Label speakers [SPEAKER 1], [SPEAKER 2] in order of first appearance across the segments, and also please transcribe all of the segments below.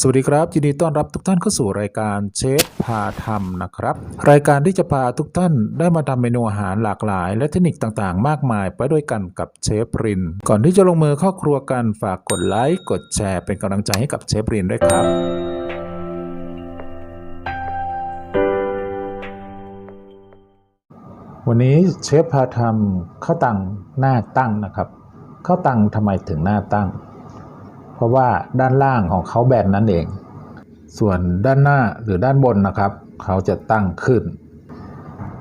[SPEAKER 1] สวัสดีครับยินดีต้อนรับทุกท่านเข้าสู่รายการเชฟพาทำนะครับ รายการที่จะพาทุกท่านได้มาทำเมนูอาหารหลากหลาย และเทคนิคต่างๆ มากมายไปด้วยกันกับเชฟริน ก่อนที่จะลงมือเข้าครัวกันฝากกดไลค์กดแชร์เป็นกำลังใจให้กับเชฟรินด้วยครับวันนี้เชฟพาทำข้าวตังหน้าตั้งนะครับข้าวตังทำไมถึงหน้าตั้ง ราะว่าด้านล่างของเขาแบนนั่นเอง ส่วนด้านหน้าหรือด้านบนนะครับ เขาจะตั้งขึ้น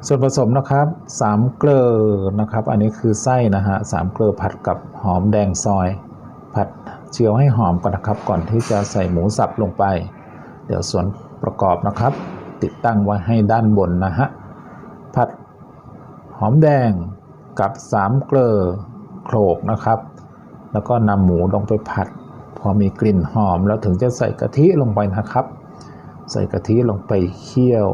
[SPEAKER 1] ส่วนผสมนะครับสามเกลือนะครับ อันนี้คือไส้นะฮะสามเกลือผัดกับหอมแดงซอย ผัดเจียวให้หอมก่อนนะครับ ก่อนที่จะใส่หมูสับลงไป เดี๋ยวส่วนประกอบนะครับ ติดตั้งไว้ให้ด้านบนนะฮะผัดหอมแดงกับสามเกลือโขลกนะครับ แล้วก็นำหมูลงไปผัด พอมีกลิ่นหอมแล้วถึงจะใส่กะทิลงไปนะครับ ใส่กะทิลงไปเคี่ยว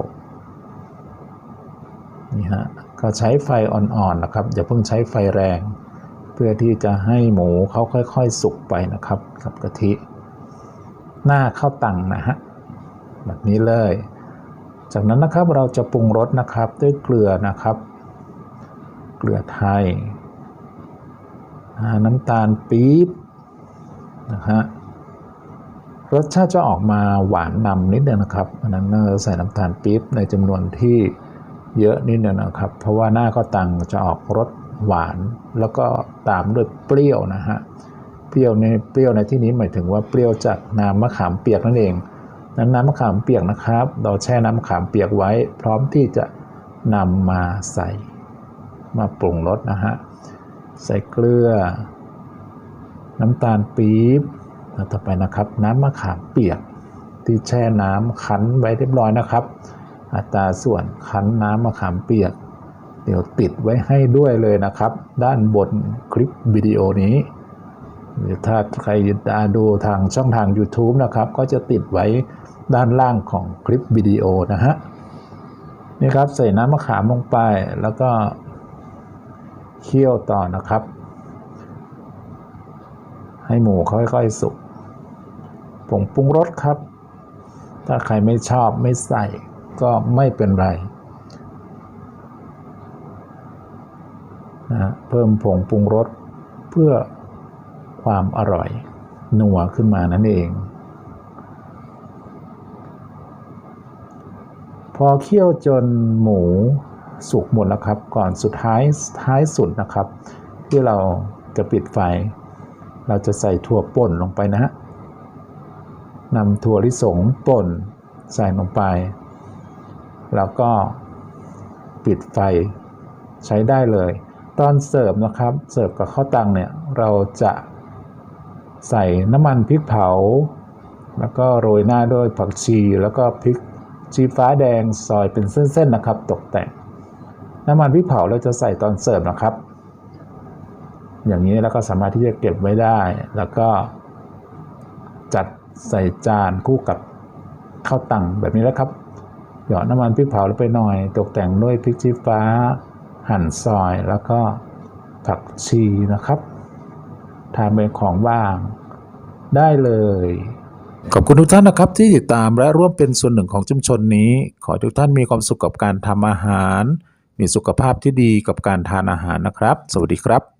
[SPEAKER 1] นี่ฮะก็ใช้ไฟอ่อนๆนะครับอย่าเพิ่งใช้ไฟแรง เพื่อที่จะให้หมูเขาค่อยๆ สุกไปนะครับกับกะทิ หน้าข้าวตังนะฮะแบบนี้เลย จากนั้นนะครับเราจะปรุงรสนะครับด้วยเกลือนะครับ เกลือไทยน้ำตาลปี๊บ นะฮะรสชาติจะออกมาหวานนำนิดนึงนะครับอันนั้นเราใส่น้ำตาลปี๊บในจำนวนที่เยอะนิดนึงนะครับ เพราะว่าหน้าข้าวตังจะออกรสหวาน แล้วก็ตามด้วยเปรี้ยวนะฮะเปรี้ยวในเปรี้ยวในที่นี้หมายถึงว่าเปรี้ยวจากน้ำมะขามเปียกนั่นเองนั้นน้ำมะขามเปียกนะครับ เราแช่น้ำมะขามเปียกไว้ พร้อมที่จะนำมาใส่มาปรุงรสนะฮะใส่เกลือ น้ำตาลปี๊บต่อไปนะครับ น้ำมะขามเปียก ที่แช่น้ำคั้นไว้เรียบร้อยนะครับ อัตราส่วนคั้นน้ำมะขามเปียก เดี๋ยวติดไว้ให้ด้วยเลยนะครับ ด้านบนคลิปวิดีโอนี้หรือถ้าใครดูทางช่องทาง YouTube นะครับ ก็จะติดไว้ด้านล่างของคลิปวิดีโอนะฮะนี่ครับใส่น้ำมะขามลงไปแล้วก็เคี่ยวต่อนะครับ ให้หมูค่อยๆสุกผงปรุงรสครับ ถ้าใครไม่ชอบไม่ใส่ก็ไม่เป็นไรนะเพิ่มผงปรุงรสเพื่อความอร่อยนัวขึ้นมานั่นเอง พอเคี่ยวจนหมูสุกหมดแล้วครับ ก่อนสุดท้ายท้ายสุดนะครับ ที่เราจะปิดไฟ เราจะใส่ถั่วป่นลงไปนะฮะนำถั่วลิสงป่นใส่ลงไป แล้วก็ปิดไฟใช้ได้เลย ตอนเสิร์ฟนะครับ เสิร์ฟกับข้าวตังเนี่ยเราจะใส่น้ำมันพริกเผา แล้วก็โรยหน้าด้วยผักชีแล้วก็พริกชีฟ้าแดงซอยเป็นเส้นๆนะครับ ตกแต่ง น้ำมันพริกเผาเราจะใส่ตอนเสิร์ฟนะครับ อย่างนี้แล้วก็สามารถที่จะเก็บไว้ได้ แล้วก็จัดใส่จานคู่กับข้าวตังแบบนี้แล้วครับ หยอดน้ำมันพริกเผาลงไปหน่อย ตกแต่งด้วยพริกชี้ฟ้า หั่นซอย แล้วก็ผักชีนะครับทานเป็นของว่างได้เลย ขอบคุณทุกท่านนะครับที่ติดตามและร่วมเป็นส่วนหนึ่งของชุมชนนี้ ขอทุกท่านมีความสุขกับการทำอาหาร มีสุขภาพที่ดีกับการทานอาหารนะครับ สวัสดีครับ